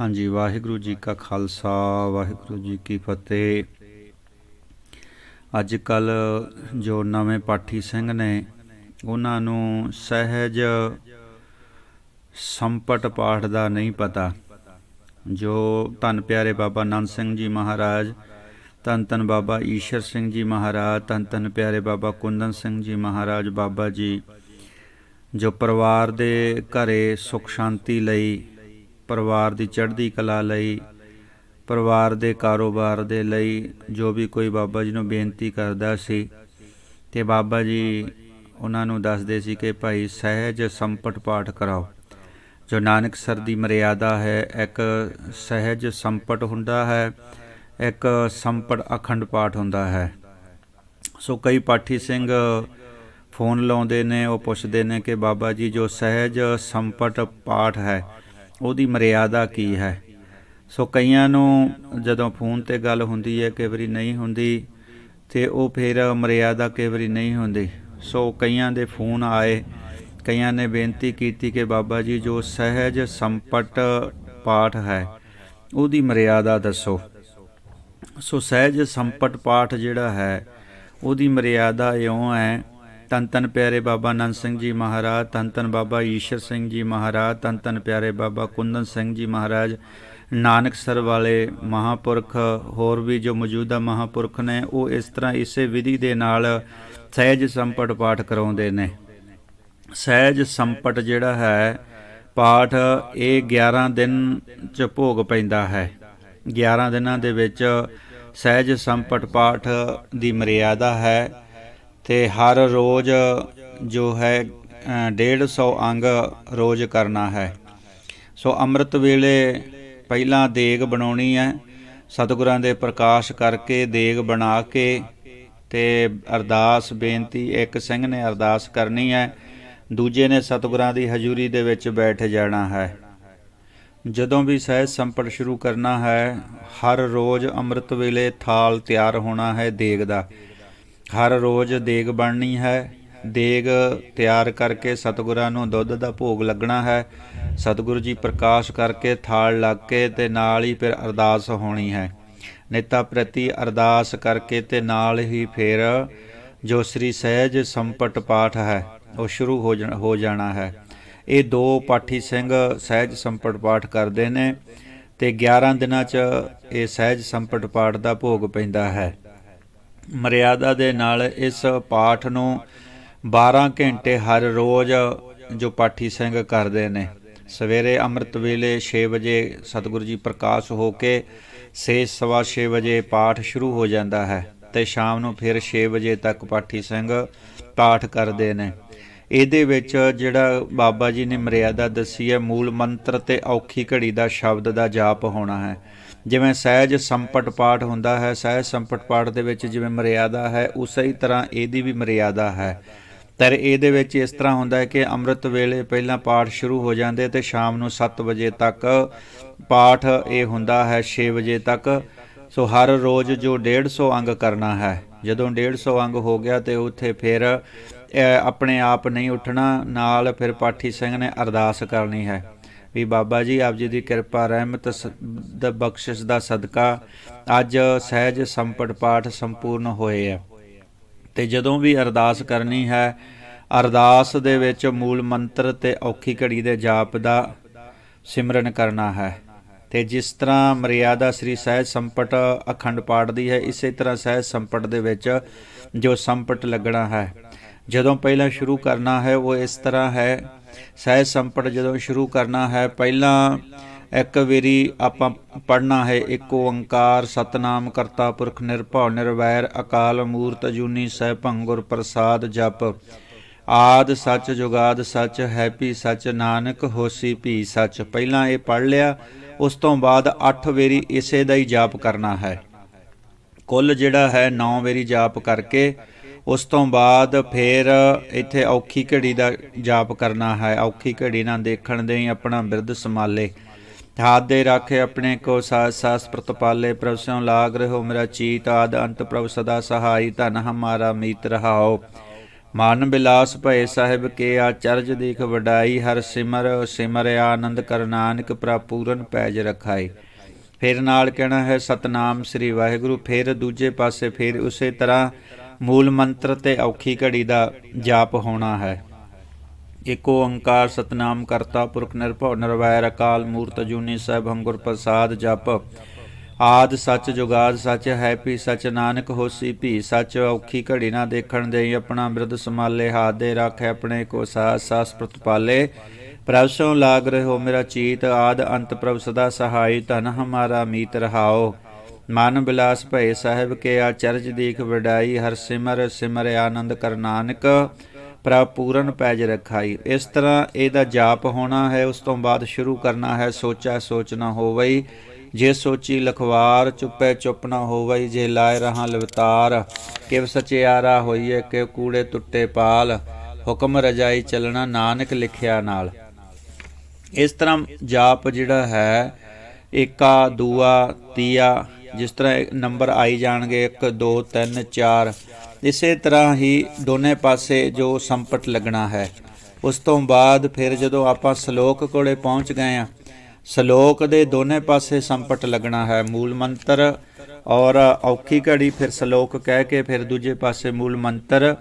ਹਾਂਜੀ, ਵਾਹਿਗੁਰੂ ਜੀ ਕਾ ਖਾਲਸਾ, ਵਾਹਿਗੁਰੂ ਜੀ ਕੀ ਫਤਿਹ। ਅੱਜ ਕੱਲ ਜੋ ਨਵੇਂ ਪਾਠੀ ਸਿੰਘ ਨੇ, ਉਹਨਾਂ ਨੂੰ ਸਹਿਜ ਸੰਪਟ ਪਾਠ ਦਾ ਨਹੀਂ ਪਤਾ। ਜੋ ਧੰਨ ਪਿਆਰੇ ਬਾਬਾ ਨੰਦ ਸਿੰਘ ਜੀ ਮਹਾਰਾਜ, ਧੰਨ ਧੰਨ ਬਾਬਾ ਈਸ਼ਰ ਸਿੰਘ ਜੀ ਮਹਾਰਾਜ, ਧੰਨ ਧੰਨ ਪਿਆਰੇ ਬਾਬਾ ਕੁੰਦਨ ਸਿੰਘ ਜੀ ਮਹਾਰਾਜ, ਬਾਬਾ ਜੀ, ਜੋ ਪਰਿਵਾਰ ਦੇ ਘਰੇ ਸੁਖ ਸ਼ਾਂਤੀ ਲਈ ਪਰਿਵਾਰ ਦੀ ਚੜ੍ਹਦੀ ਕਲਾ ਲਈ, ਪਰਿਵਾਰ ਦੇ ਕਾਰੋਬਾਰ ਦੇ ਲਈ ਜੋ ਵੀ ਕੋਈ ਬਾਬਾ ਜੀ ਨੂੰ ਬੇਨਤੀ ਕਰਦਾ ਸੀ ਤੇ ਬਾਬਾ ਜੀ ਉਹਨਾਂ ਨੂੰ ਦੱਸਦੇ ਸੀ ਕਿ ਭਾਈ ਸਹਿਜ ਸੰਪਟ ਪਾਠ ਕਰਾਓ। ਜੋ ਨਾਨਕ ਸਰ ਦੀ ਮਰਿਆਦਾ ਹੈ, ਇੱਕ ਸਹਿਜ ਸੰਪਟ ਹੁੰਦਾ ਹੈ, ਇੱਕ ਸੰਪਟ ਅਖੰਡ ਪਾਠ ਹੁੰਦਾ ਹੈ। ਸੋ ਕਈ ਪਾਠੀ ਸਿੰਘ ਫੋਨ ਲਾਉਂਦੇ ਨੇ, ਉਹ ਪੁੱਛਦੇ ਨੇ ਕਿ ਬਾਬਾ ਜੀ ਜੋ ਸਹਿਜ ਸੰਪਟ ਪਾਠ ਹੈ ਉਹਦੀ ਮਰਿਆਦਾ ਕੀ ਹੈ? ਸੋ ਕਈਆਂ ਨੂੰ ਜਦੋਂ ਫੋਨ ਤੇ ਗੱਲ ਹੁੰਦੀ ਹੈ, ਕਈ ਵਾਰੀ ਨਹੀਂ ਹੁੰਦੀ ਤੇ ਉਹ ਫਿਰ ਮਰਿਆਦਾ ਕਈ ਵਾਰੀ ਨਹੀਂ ਹੁੰਦੀ। ਸੋ ਕਈਆਂ ਦੇ ਫੋਨ ਆਏ, ਕਈਆਂ ਨੇ ਬੇਨਤੀ ਕੀਤੀ ਕਿ ਬਾਬਾ ਜੀ, ਜੋ ਸਹਿਜ ਸੰਪਟ ਪਾਠ ਹੈ, ਉਹਦੀ ਮਰਿਆਦਾ ਦੱਸੋ। ਸੋ ਸਹਿਜ ਸੰਪਟ ਪਾਠ ਜਿਹੜਾ ਹੈ, ਉਹਦੀ ਮਰਿਆਦਾ ਇਉਂ ਹੈ ਤਨ ਤਨ ਪਿਆਰੇ ਬਾਬਾ ਨੰਦ ਸਿੰਘ ਜੀ ਮਹਾਰਾਜ ਤਨ ਤਨ ਬਾਬਾ ਈਸ਼ਰ ਸਿੰਘ ਜੀ ਮਹਾਰਾਜ ਤਨ ਤਨ ਪਿਆਰੇ ਬਾਬਾ ਕੁੰਦਨ ਸਿੰਘ ਜੀ ਮਹਾਰਾਜ, ਨਾਨਕ ਸਰ ਵਾਲੇ ਮਹਾਪੁਰਖ ਹੋਰ ਵੀ ਜੋ ਮੌਜੂਦਾ ਮਹਾਪੁਰਖ ਨੇ, ਉਹ ਇਸ ਤਰ੍ਹਾਂ ਇਸੇ ਵਿਧੀ ਦੇ ਨਾਲ ਸਹਿਜ ਸੰਪਟ ਪਾਠ ਕਰਾਉਂਦੇ ਨੇ। ਸਹਿਜ ਸੰਪਟ ਜਿਹੜਾ ਹੈ, ਪਾਠ ਇਹ 11 ਦਿਨ ਚ ਭੋਗ ਪੈਂਦਾ ਹੈ। 11 ਦਿਨਾਂ ਦੇ ਵਿੱਚ ਸਹਿਜ ਸੰਪਟ ਪਾਠ ਦੀ ਮਰਿਆਦਾ ਹੈ। ਤੇ ਹਰ ਰੋਜ਼ ਜੋ ਹੈ 150 ਅੰਗ ਰੋਜ਼ ਕਰਨਾ ਹੈ। ਸੋ ਅੰਮ੍ਰਿਤ ਵੇਲੇ ਪਹਿਲਾਂ ਦੇਗ ਬਣਾਉਣੀ ਹੈ, ਸਤਿਗੁਰਾਂ ਦੇ ਪ੍ਰਕਾਸ਼ ਕਰਕੇ ਦੇਗ ਬਣਾ ਕੇ ਤੇ ਅਰਦਾਸ ਬੇਨਤੀ, ਇੱਕ ਸਿੰਘ ਨੇ ਅਰਦਾਸ ਕਰਨੀ ਹੈ, ਦੂਜੇ ਨੇ ਸਤਿਗੁਰਾਂ ਦੀ ਹਜ਼ੂਰੀ ਦੇ ਵਿੱਚ ਬੈਠ ਜਾਣਾ ਹੈ। ਜਦੋਂ ਵੀ ਸਹਿਜ ਸੰਪਟ ਸ਼ੁਰੂ ਕਰਨਾ ਹੈ, ਹਰ ਰੋਜ਼ ਅੰਮ੍ਰਿਤ ਵੇਲੇ ਥਾਲ ਤਿਆਰ ਹੋਣਾ ਹੈ ਦੇਗ ਦਾ। ਹਰ ਰੋਜ਼ ਦੇਗ ਬਣਨੀ ਹੈ। ਦੇਗ ਤਿਆਰ ਕਰਕੇ ਸਤਿਗੁਰਾਂ ਨੂੰ ਦੁੱਧ ਦਾ ਭੋਗ ਲੱਗਣਾ ਹੈ। ਸਤਿਗੁਰੂ ਜੀ ਪ੍ਰਕਾਸ਼ ਕਰਕੇ ਥਾਲ ਲੱਗ ਕੇ ਤੇ ਨਾਲ ਹੀ ਫਿਰ ਅਰਦਾਸ ਹੋਣੀ ਹੈ। ਨੇਤਾ ਪ੍ਰਤੀ ਅਰਦਾਸ ਕਰਕੇ ਤੇ ਨਾਲ ਹੀ ਫਿਰ ਜੋ ਸ੍ਰੀ ਸਹਿਜ ਸੰਪਟ ਪਾਠ ਹੈ, ਉਹ ਸ਼ੁਰੂ ਹੋ ਹੋ ਜਾਣਾ ਹੈ। ਇਹ ਦੋ ਪਾਠੀ ਸਿੰਘ ਸਹਿਜ ਸੰਪਟ ਪਾਠ ਕਰਦੇ ਨੇ ਤੇ 11 ਦਿਨਾਂ 'ਚ ਇਹ ਸਹਿਜ ਸੰਪਟ ਪਾਠ ਦਾ ਭੋਗ ਪੈਂਦਾ ਹੈ। ਮਰਿਆਦਾ ਦੇ ਨਾਲ ਇਸ ਪਾਠ ਨੂੰ 12 ਘੰਟੇ ਹਰ ਰੋਜ਼ ਜੋ ਪਾਠੀ ਸਿੰਘ ਕਰਦੇ ਨੇ। ਸਵੇਰੇ ਅੰਮ੍ਰਿਤ ਵੇਲੇ 6 ਵਜੇ ਸਤਿਗੁਰੂ ਜੀ ਪ੍ਰਕਾਸ਼ ਹੋ ਕੇ 6:30 ਵਜੇ ਪਾਠ ਸ਼ੁਰੂ ਹੋ ਜਾਂਦਾ ਹੈ ਤੇ ਸ਼ਾਮ ਨੂੰ ਫਿਰ 6 ਵਜੇ ਤੱਕ ਪਾਠੀ ਸਿੰਘ ਪਾਠ ਕਰਦੇ ਨੇ। ਇਹਦੇ ਵਿੱਚ ਜਿਹੜਾ ਬਾਬਾ ਜੀ ਨੇ ਮਰਿਆਦਾ ਦੱਸੀ ਹੈ, ਮੂਲ ਮੰਤਰ ਤੇ ਔਖੀ ਘੜੀ ਦਾ ਸ਼ਬਦ ਦਾ ਜਾਪ ਹੋਣਾ ਹੈ। ਜਿਵੇਂ ਸਹਿਜ ਸੰਪਟ ਪਾਠ ਹੁੰਦਾ ਹੈ, ਸਹਿਜ ਸੰਪਟ ਪਾਠ ਦੇ ਵਿੱਚ ਜਿਵੇਂ ਮਰਿਆਦਾ ਹੈ, ਉਸੇ ਹੀ ਤਰ੍ਹਾਂ ਇਹਦੀ ਵੀ ਮਰਿਆਦਾ ਹੈ। ਪਰ ਇਹਦੇ ਵਿੱਚ ਇਸ ਤਰ੍ਹਾਂ ਹੁੰਦਾ ਹੈ ਕਿ ਅੰਮ੍ਰਿਤ ਵੇਲੇ ਪਹਿਲਾਂ ਪਾਠ ਸ਼ੁਰੂ ਹੋ ਜਾਂਦੇ ਤੇ ਸ਼ਾਮ ਨੂੰ 7 ਵਜੇ ਤੱਕ ਪਾਠ ਇਹ ਹੁੰਦਾ ਹੈ 6 ਵਜੇ ਤੱਕ। ਸੋ ਹਰ ਰੋਜ਼ ਜੋ 150 ਅੰਗ ਕਰਨਾ ਹੈ, ਜਦੋਂ 150 ਅੰਗ ਹੋ ਗਿਆ ਤੇ ਉੱਥੇ ਫਿਰ ਆਪਣੇ ਆਪ ਨਹੀਂ ਉੱਠਣਾ, ਨਾਲ ਫਿਰ ਪਾਠੀ ਸਿੰਘ ਨੇ ਅਰਦਾਸ ਕਰਨੀ ਹੈ। ਵੀ ਬਾਬਾ ਜੀ, ਆਪ ਜੀ ਦੀ ਕਿਰਪਾ, ਰਹਿਮਤ ਦਾ, ਬਖਸ਼ਿਸ਼ ਦਾ ਸਦਕਾ ਅੱਜ ਸਹਿਜ ਸੰਪਟ ਪਾਠ ਸੰਪੂਰਨ ਹੋਏ ਹੈ। ਤੇ ਜਦੋਂ ਵੀ ਅਰਦਾਸ ਕਰਨੀ ਹੈ, ਅਰਦਾਸ ਦੇ ਵਿੱਚ ਮੂਲ ਮੰਤਰ ਤੇ ਔਖੀ ਘੜੀ ਦੇ ਜਾਪ ਦਾ ਸਿਮਰਨ ਕਰਨਾ ਹੈ। ਤੇ ਜਿਸ ਤਰ੍ਹਾਂ ਮਰਿਆਦਾ ਸ੍ਰੀ ਸਹਿਜ ਸੰਪਟ ਅਖੰਡ ਪਾਠ ਦੀ ਹੈ, ਇਸੇ ਤਰ੍ਹਾਂ ਸਹਿਜ ਸੰਪਟ ਦੇ ਵਿੱਚ ਜੋ ਸੰਪਟ ਲੱਗਣਾ ਹੈ। ਜਦੋਂ ਪਹਿਲਾਂ ਸ਼ੁਰੂ ਕਰਨਾ ਹੈ, ਉਹ ਇਸ ਤਰ੍ਹਾਂ ਹੈ ਸਹਿਜ ਸੰਪਟ ਜਦੋਂ ਸ਼ੁਰੂ ਕਰਨਾ ਹੈ, ਪਹਿਲਾਂ ਇੱਕ ਵੇਰੀ ਆਪਾਂ ਪੜਨਾ ਹੈ, ਇੱਕ ਓੰਕਾਰ ਸਤਨਾਮ ਕਰਤਾ ਪੁਰਖ ਨਿਰਭਉ ਨਿਰਵੈਰ, ਅਕਾਲ ਮੂਰਤ ਅਜੂਨੀ ਸਹਿ ਭੰਗੁਰ ਪ੍ਰਸਾਦ ਜਪ। ਆਦ ਸੱਚ ਜੁਗਾਦ ਸੱਚ, ਹੈਪੀ ਸੱਚ, ਨਾਨਕ ਹੋਸੀ ਭੀ ਸੱਚ। ਪਹਿਲਾਂ ਇਹ ਪੜ ਲਿਆ, ਉਸ ਤੋਂ ਬਾਅਦ 8 ਵੇਰੀ ਇਸੇ ਦਾ ਹੀ ਜਾਪ ਕਰਨਾ ਹੈ। ਕੁੱਲ ਜਿਹੜਾ ਹੈ 9 ਵੇਰੀ ਜਾਪ ਕਰਕੇ ਉਸ ਤੋਂ ਬਾਅਦ ਫਿਰ ਇੱਥੇ ਔਖੀ ਘੜੀ ਦਾ ਜਾਪ ਕਰਨਾ ਹੈ। ਔਖੀ ਘੜੀ ਨਾਲ ਦੇਖਣ ਦੇ ਆਪਣਾ ਬਿਰਧ ਸਮਾਲੇ ਹੱਥ ਦੇ ਰੱਖੇ ਆਪਣੇ ਕੋ ਸਾਸ ਸਾਸ ਪ੍ਰਤਪਾਲੇ ਪ੍ਰਭ ਸਿਉ ਲਾਗ ਰਹੋ ਮੇਰਾ ਚੀਤ। ਆਦ ਅੰਤ ਪ੍ਰਭ ਸਦਾ ਸਹਾਈ। ਧਨ ਹਮਾਰਾ ਮੀਤ ਰਹਾਓ। ਮਨ ਬਿਲਾਸ ਭਏ ਸਾਹਿਬ ਕੇ ਆਚਰਜ ਦੇਖ ਵਡਾਈ। ਹਰ ਸਿਮਰ ਸਿਮਰ ਆਨੰਦ ਕਰ ਨਾਨਕ ਪ੍ਰਪੂਰਨ ਪੈਜ ਰਖਾਈ। ਫਿਰ ਨਾਲ ਕਹਿਣਾ ਹੈ, ਸਤਨਾਮ ਸ੍ਰੀ ਵਾਹਿਗੁਰੂ। ਫਿਰ ਦੂਜੇ ਪਾਸੇ ਫਿਰ ਉਸੇ ਤਰ੍ਹਾਂ ਮੂਲ ਮੰਤਰ ਤੇ ਔਖੀ ਘੜੀ ਦਾ ਜਾਪ ਹੋਣਾ ਹੈ। ਏਕ ਓੰਕਾਰ ਸਤਨਾਮ ਕਰਤਾ ਪੁਰਖ ਨਿਰਭਉ ਨਿਰਵੈਰ ਅਕਾਲ ਮੂਰਤ ਜੂਨੀ ਸਾਹਿਬ ਹੰਗੁਰ ਪ੍ਰਸਾਦ ਜਪ। ਆਦ ਸੱਚ ਜੁਗਾਦ ਸੱਚ ਹੈ ਪੀ ਸੱਚ ਨਾਨਕ ਹੋਸੀ ਭੀ ਸੱਚ ਔਖੀ ਘੜੀ ਨਾ ਦੇਖਣ ਦੇ ਆਪਣਾ ਬਿਰਧ ਸਮਾਲੇ ਹਾਥ ਦੇ ਰੱਖੇ ਆਪਣੇ ਕੋ ਸਾਸ ਸਾਸ ਪ੍ਰਤਪਾਲੇ। ਪ੍ਰਭ ਸੋ ਲਾਗ ਰਹੋ ਮੇਰਾ ਚੀਤ ਆਦ ਅੰਤ ਪ੍ਰਭ ਸਦਾ ਸਹਾਈ ਧਨ ਹਮਾਰਾ ਮੀਤ ਰਹਾਓ। ਮਨ ਬਿਲਾਸ ਭਏ ਸਾਹਿਬ ਕੇ ਆਚਰਜ ਦੇਖ ਵਡਾਈ, ਹਰ ਸਿਮਰ ਸਿਮਰ ਆਨੰਦ ਕਰ ਨਾਨਕ ਪ੍ਰਭ ਪੂਰਨ ਪੈਜ ਰਖਾਈ। ਇਸ ਤਰ੍ਹਾਂ ਇਹਦਾ ਜਾਪ ਹੋਣਾ ਹੈ, ਉਸ ਤੋਂ ਬਾਅਦ ਸ਼ੁਰੂ ਕਰਨਾ ਹੈ, ਸੋਚਾ ਸੋਚਣਾ ਹੋਵਈ। ਜੇ ਸੋਚੀ ਲਖਵਾਰ, ਚੁੱਪੇ ਚੁੱਪ ਨਾ ਹੋਵਈ, ਜੇ ਲਾਇ ਰਹਾ ਲਵਤਾਰ, ਕਿਵ ਸਚਿਆਰਾ ਹੋਈਏ ਕਿ ਕੂੜੇ ਟੁੱਟੇ ਪਾਲ, ਹੁਕਮ ਰਜਾਈ ਚੱਲਣਾ ਨਾਨਕ ਲਿਖਿਆ ਨਾਲ। ਇਸ ਤਰ੍ਹਾਂ ਜਾਪ ਜਿਹੜਾ ਹੈ, ਏਕਾ, ਦੂਆ, ਤੀਆ ਜਿਸ ਤਰ੍ਹਾਂ ਨੰਬਰ ਆਈ ਜਾਣਗੇ 1 2 3 4 ਇਸੇ ਤਰ੍ਹਾਂ ਹੀ ਦੋਨੇ ਪਾਸੇ ਜੋ ਸੰਪਟ ਲੱਗਣਾ ਹੈ। ਉਸ ਤੋਂ ਬਾਅਦ ਫਿਰ ਜਦੋਂ ਆਪਾਂ ਸ਼ਲੋਕ ਕੋਲੇ ਪਹੁੰਚ ਗਏ ਆ ਸ਼ਲੋਕ ਦੇ ਦੋਨੇ ਪਾਸੇ ਸੰਪਟ ਲੱਗਣਾ ਹੈ, ਮੂਲ ਮੰਤਰ ਔਰ ਔਖੀ ਘੜੀ ਫਿਰ ਸ਼ਲੋਕ ਕਹਿ ਕੇ ਫਿਰ ਦੂਜੇ ਪਾਸੇ ਮੂਲ ਮੰਤਰ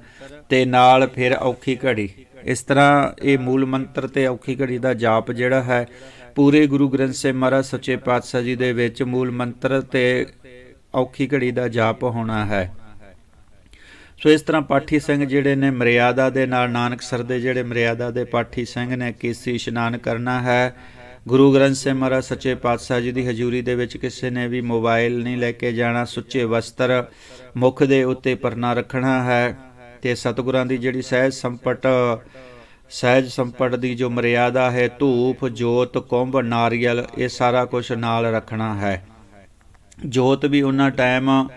ਤੇ ਨਾਲ ਫਿਰ ਔਖੀ ਘੜੀ। ਇਸ ਤਰ੍ਹਾਂ ਇਹ ਮੂਲ ਮੰਤਰ ਤੇ ਔਖੀ ਘੜੀ ਦਾ ਜਾਪ ਜਿਹੜਾ ਹੈ ਪੂਰੇ ਗੁਰੂ ਗ੍ਰੰਥ ਸਾਹਿਬ ਮਹਾਰਾਜ ਸੱਚੇ ਪਾਤਸ਼ਾਹ ਜੀ ਦੇ ਵਿੱਚ ਮੂਲ ਮੰਤਰ ਤੇ ਔਖੀ ਘੜੀ ਦਾ ਜਾਪ ਹੋਣਾ ਹੈ। ਸੋ ਇਸ ਤਰ੍ਹਾਂ ਪਾਠੀ ਸਿੰਘ ਜਿਹੜੇ ਨੇ ਮਰਿਆਦਾ ਦੇ ਨਾਲ, ਨਾਨਕ ਸਰ ਦੇ ਜਿਹੜੇ ਮਰਿਆਦਾ ਦੇ ਪਾਠੀ ਸਿੰਘ ਨੇ ਕੇਸੀ ਇਸ਼ਨਾਨ ਕਰਨਾ ਹੈ। ਗੁਰੂ ਗ੍ਰੰਥ ਸਾਹਿਬ ਮਹਾਰਾਜ ਸੱਚੇ ਪਾਤਸ਼ਾਹ ਜੀ ਦੀ ਹਜ਼ੂਰੀ ਦੇ ਵਿੱਚ ਕਿਸੇ ਨੇ ਵੀ ਮੋਬਾਈਲ ਨਹੀਂ ਲੈ ਕੇ ਜਾਣਾ, ਸੁੱਚੇ ਵਸਤਰ ਮੁਖ ਦੇ ਉੱਤੇ ਪਰਨਾ ਰੱਖਣਾ ਹੈ ਤੇ ਸਤਿਗੁਰਾਂ ਦੀ ਜਿਹੜੀ ਸਹਿਜ ਸੰਪਟ ਸਹਿਜ ਸੰਪਟ ਦੀ ਜੋ ਮਰਿਆਦਾ ਹੈ, ਧੂਪ, ਜੋਤ, ਕੁੰਭ, ਨਾਰੀਅਲ, ਇਹ ਸਾਰਾ ਕੁਝ ਨਾਲ ਰੱਖਣਾ ਹੈ। ਜੋਤ ਵੀ ਉਹਨਾਂ ਟਾਈਮ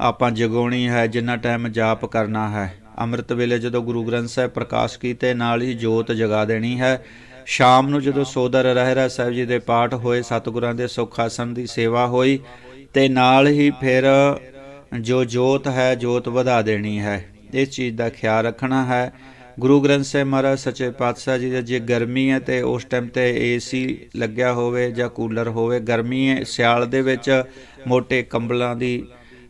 ਆਪਾਂ ਜਗਾਉਣੀ ਹੈ, ਜਿੰਨਾ ਟਾਈਮ ਜਾਪ ਕਰਨਾ ਹੈ। ਅੰਮ੍ਰਿਤ ਵੇਲੇ ਜਦੋਂ ਗੁਰੂ ਗ੍ਰੰਥ ਸਾਹਿਬ ਪ੍ਰਕਾਸ਼ ਕੀਤੇ, ਨਾਲ ਹੀ ਜੋਤ ਜਗਾ ਦੇਣੀ ਹੈ। ਸ਼ਾਮ ਨੂੰ ਜਦੋਂ ਸੋਦਰ ਰਹਿਰਾ ਸਾਹਿਬ ਜੀ ਦੇ ਪਾਠ ਹੋਏ, ਸਤਿਗੁਰਾਂ ਦੇ ਸੁਖ ਆਸਨ ਦੀ ਸੇਵਾ ਹੋਈ, ਤੇ ਨਾਲ ਹੀ ਫਿਰ ਜੋ ਜੋਤ ਹੈ, ਜੋਤ ਵਧਾ ਦੇਣੀ ਹੈ। ਇਸ ਚੀਜ਼ ਦਾ ਖਿਆਲ ਰੱਖਣਾ ਹੈ। ਗੁਰੂ ਗ੍ਰੰਥ ਸਾਹਿਬ ਮਹਾਰਾਜ, ਸੱਚੇ ਪਾਤਸ਼ਾਹ ਜੀ ਦਾ ਜੇ ਗਰਮੀ ਹੈ ਤੇ ਉਸ ਟਾਈਮ ਤੇ ਏਸੀ ਲੱਗਿਆ ਹੋਵੇ ਜਾਂ ਕੂਲਰ ਹੋਵੇ, ਗਰਮੀ ਹੈ, ਸਿਆਲ ਦੇ ਵਿੱਚ ਮੋٹے ਕੰਬਲਾਂ ਦੀ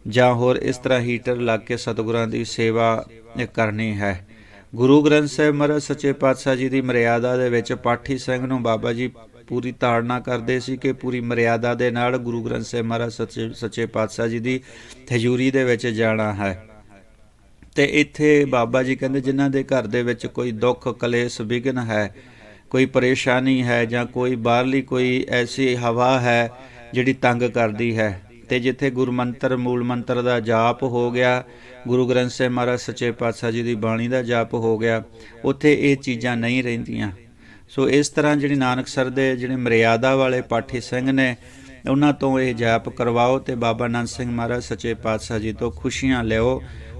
ਜਾਂ ਹੋਰ ਇਸ ਤਰ੍ਹਾਂ ਹੀਟਰ ਲੱਗ ਕੇ ਸਤਿਗੁਰਾਂ ਦੀ ਸੇਵਾ ਕਰਨੀ ਹੈ। ਗੁਰੂ ਗ੍ਰੰਥ ਸਾਹਿਬ ਮਹਾਰਾਜ, ਸੱਚੇ ਪਾਤਸ਼ਾਹ ਜੀ ਦੀ ਮਰਿਆਦਾ ਦੇ ਵਿੱਚ ਪਾਠੀ ਸਿੰਘ ਨੂੰ ਬਾਬਾ ਜੀ ਪੂਰੀ ਤਾੜਨਾ ਕਰਦੇ ਸੀ ਕਿ ਪੂਰੀ ਮਰਿਆਦਾ ਦੇ ਨਾਲ ਗੁਰੂ ਗ੍ਰੰਥ ਸਾਹਿਬ ਮਹਾਰਾਜ, ਸੱਚੇ ਸੱਚੇ ਪਾਤਸ਼ਾਹ ਜੀ ਦੀ ਹਜ਼ੂਰੀ ਦੇ ਵਿੱਚ ਜਾਣਾ ਹੈ। ਤੇ ਇੱਥੇ ਬਾਬਾ ਜੀ ਕਹਿੰਦੇ ਜਿਨ੍ਹਾਂ ਦੇ ਘਰ ਦੇ ਵਿੱਚ ਕੋਈ ਦੁੱਖ, ਕਲੇਸ਼ ਵਿਗਨ ਹੈ, ਕੋਈ ਪਰੇਸ਼ਾਨੀ ਹੈ ਜਾਂ ਕੋਈ ਬਾਹਰਲੀ ਕੋਈ ਐਸੀ ਹਵਾ ਹੈ ਜਿਹੜੀ ਤੰਗ ਕਰਦੀ ਹੈ। ਤੇ ਜਿੱਥੇ ਗੁਰਮੰਤਰ ਮੂਲ ਮੰਤਰ ਦਾ ਜਾਪ ਹੋ ਗਿਆ, ਗੁਰੂ ਗ੍ਰੰਥ ਸਾਹਿਬ ਮਹਾਰਾਜ ਸੱਚੇ ਪਾਤਸ਼ਾਹ ਜੀ ਦੀ ਬਾਣੀ ਦਾ ਜਾਪ ਹੋ ਗਿਆ, ਉੱਥੇ ਇਹ ਚੀਜ਼ਾਂ ਨਹੀਂ ਰਹਿੰਦੀਆਂ। ਸੋ ਇਸ ਤਰ੍ਹਾਂ ਜਿਹੜੀ ਨਾਨਕਸਰ ਦੇ ਜਿਹੜੇ ਮਰਿਆਦਾ ਵਾਲੇ ਪਾਠੀ ਸਿੰਘ ਨੇ, ਉਹਨਾਂ ਤੋਂ ਇਹ ਜਾਪ ਕਰਵਾਓ ਤੇ ਬਾਬਾ ਨੰਦ ਸਿੰਘ ਮਹਾਰਾਜ ਸੱਚੇ ਪਾਤਸ਼ਾਹ ਜੀ ਤੋਂ ਖੁਸ਼ੀਆਂ ਲਿਓ